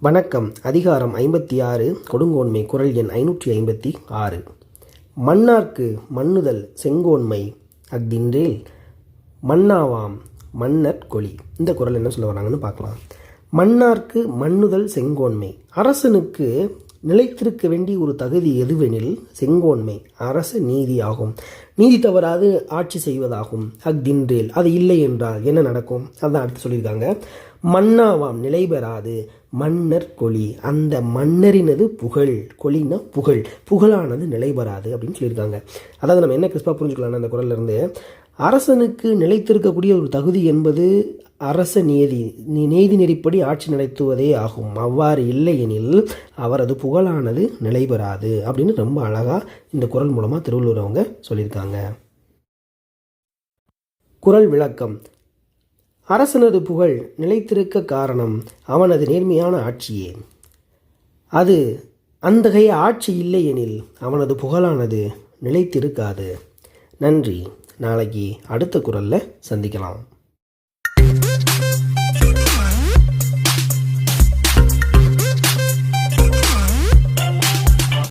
வணக்கம். அதிகாரம் ஐம்பத்தி ஆறு கொடுங்கோன்மை குரல் எண் ஐநூற்றி ஐம்பத்தி ஆறு. மன்னார்க்கு மன்னுதல் செங்கோன்மை அஃதின்றேல் மன்னாவாம் மன்னற்கொலி இந்த குரல் என்ன சொல்ல வராங்கன்னு பார்க்கலாம். மன்னார்க்கு மன்னுதல் செங்கோன்மை. அரசனுக்கு நிலைத்திருக்க வேண்டிய ஒரு தகுதி எதுவெனில் செங்கோன்மை அரச நீதி ஆகும் நீதி தவறாது ஆட்சி செய்வதாகும். அஃதின்றேல் அது இல்லை என்றால் என்ன நடக்கும்? அதான் அடுத்து சொல்லியிருக்காங்க. மன்னாவாம் நிலை பெறாது மன்னர் கொலி. அந்த மன்னரினது புகழ் கொலினா புகழ். புகழானது நிலை பெறாது அப்படின்னு சொல்லியிருக்காங்க. அதாவது நம்ம என்ன கிறிஸ்பா புரிஞ்சுக்கலாம் அந்த குரலில் இருந்து அரசனுக்கு நிலைத்திருக்கக்கூடிய ஒரு தகுதி என்பது அரச நியதி நீ- நீதி நெறிப்படி ஆட்சி நடத்துவதே ஆகும். அவ்வாறு இல்லையெனில் அவரது புகழானது நிலைபெறாது அப்படின்னு ரொம்ப அழகாக இந்த குரல் மூலமாக திருவள்ளுவர் அவங்க சொல்லியிருக்காங்க. குரல் விளக்கம். அரசனது புகழ் நிலைத்திருக்க காரணம் அவனது நேர்மையான ஆட்சியே. அது அந்தகைய ஆட்சி இல்லையெனில் அவனது புகழானது நிலைத்திருக்காது. நன்றி. நாளைக்கு அடுத்த குரலில் சந்திக்கலாம்.